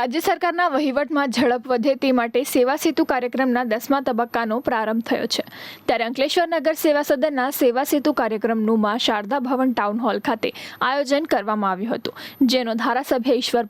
રાજ્ય સરકારના વહીવટમાં ઝડપ વધે તે માટે સેવા સેતુ કાર્યક્રમના દસમા તબક્કાનો પ્રારંભ થયો છે. ત્યારે અંકલેશ્વર નગર સેવા સદનના સેવા સેતુ કાર્યક્રમનું માં શારદા ભવન ટાઉન હોલ ખાતે આયોજન કરવામાં આવ્યું હતું, જેનો ધારાસભ્ય ઈશ્વર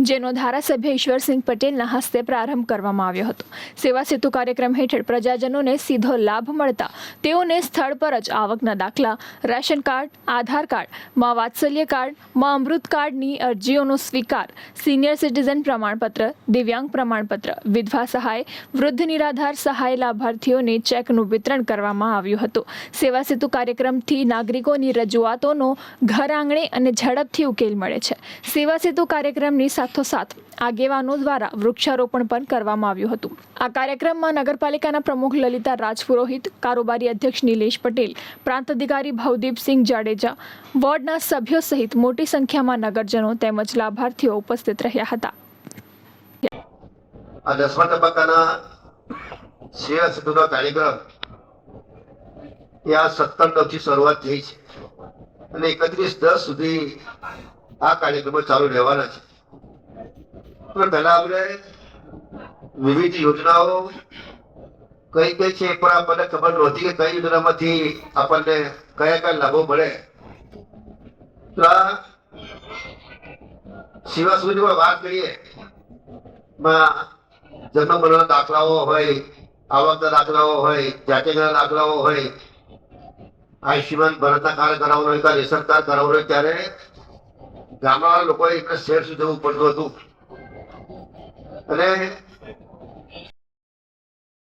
જેનો ધારાસભ્ય ઈશ્વરસિંહ પટેલના હસ્તે પ્રારંભ કરવામાં આવ્યો હતો. સેવા સેતુ કાર્યક્રમ હેઠળ પ્રજાજનોને સીધો લાભ મળતા તેઓને સ્થળ પર જ આવકના દાખલા, રેશન કાર્ડ, આધાર કાર્ડ, માં વાત્સલ્ય કાર્ડ, માં અમૃત કાર્ડની અરજીઓનો સ્વીકાર, સિનિયર સિટીઝન પ્રમાણપત્ર, દિવ્યાંગ પ્રમાણપત્ર, વિધવા સહાય, વૃદ્ધ નિરાધાર સહાય લાભાર્થીઓને ચેકનું વિતરણ કરવામાં આવ્યું હતું. સેવા સેતુ કાર્યક્રમથી નાગરિકોની રજૂઆતોનો ઘર આંગણે અને ઝડપથી ઉકેલ મળે છે. સેવા સેતુ કાર્યક્રમની સાથોસાથ આગેવાનો દ્વારા વૃક્ષારોપણ પણ કરવામાં આવ્યું હતું. આ કાર્યક્રમમાં નગરપાલિકાના પ્રમુખ લલિતા રાજપુરોહિત, કારોબારી અધ્યક્ષ નિલેશ પટેલ, પ્રાંત અધિકારી ભવદીપસિંહ જાડેજા, વોર્ડના સભ્યો સહિત મોટી સંખ્યામાં નગરજનો તેમજ લાભાર્થીઓ ઉપસ્થિત રહ્યા હતા. આ દસમા તબક્કાના સેવા સુધીનો કાર્યક્રમ એ આ સત્તર શરૂઆત થઈ છે. અને એકત્રીસ દસ સુધી આ કાર્યક્રમો ચાલુ રહેવાના છે. પહેલા આપણે વિવિધ યોજનાઓ કઈ કઈ છે પણ આપણને ખબર નહોતી કે કઈ યોજનામાંથી આપણને કયા કયા લાભો મળે. તો આ સેવા સુવિધામાં વાત કરીએ. માં જન્મ મરણના દાખલાઓ હોય, આવકના દાખલાઓ હોય, જાતિના દાખલાઓ હોય આયુષ્યમાન ભારતના કાર્ડ કરાવવાનું હોય કે રેશન કાર્ડ કરાવવાનું હોય ત્યારે ગામડાના લોકોએ એક શહેર સુધી જવું પડતું હતું. અને